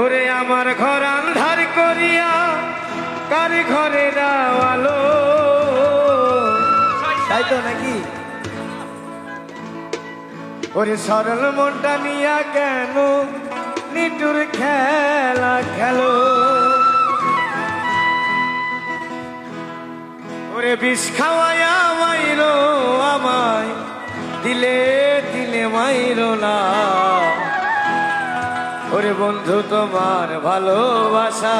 ওরে আমার ঘর আন্ধার করিয়া কার ঘরে দাওয়ালো তাই তো নাকি? ওরে সরল মনটা নিয়া কেন নিটুর খেলা খেলো? ওরে বিষ খাওয়াইয়া মাইরো আমায়, দিলে দিলে মাইরো না। ওরে বন্ধু তোমার ভালোবাসা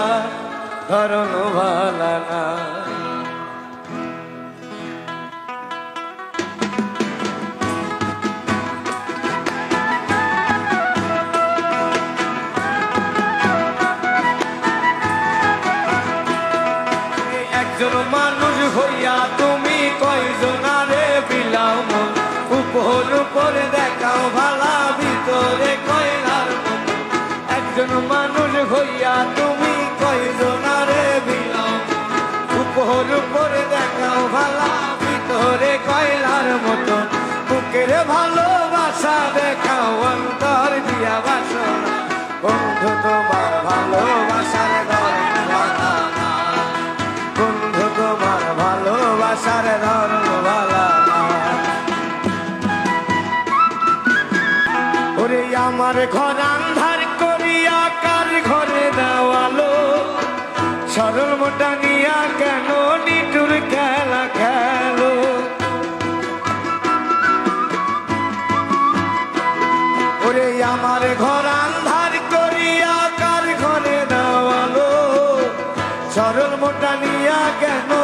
ধরন ভালা না। একজন মানুষ হইয়া তুমি কয়জনারে উপর উপরে দেখাও ভালা, ভিতরে কয়লার মতো বুকের ভালোবাসা দেখাও, অন্তর দিয়া বাসনা। বন্ধু, তোমার ভালোবাসার না। বন্ধু, তোমার ভালোবাসার ধর্ম আমার ঘর কেন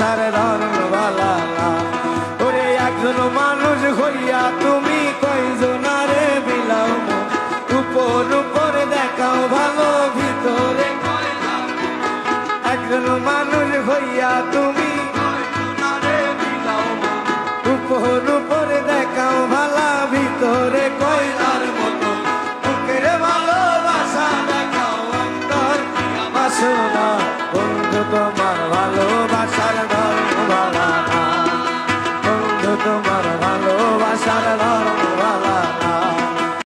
সারে ওরে, একজন মানুষ হইয়া তুমি কয়জনারে বিলাও উপর উপর দেখাও ভালো, ভিতরে একজন মানুষ হইয়া তুমি উপর উপর দেখাও ভালা, ভিতরে কয়লার মতো। বুকের ভালোবাসা দেখাও অন্তর বাসনা বন্ধু, তোমার ভালো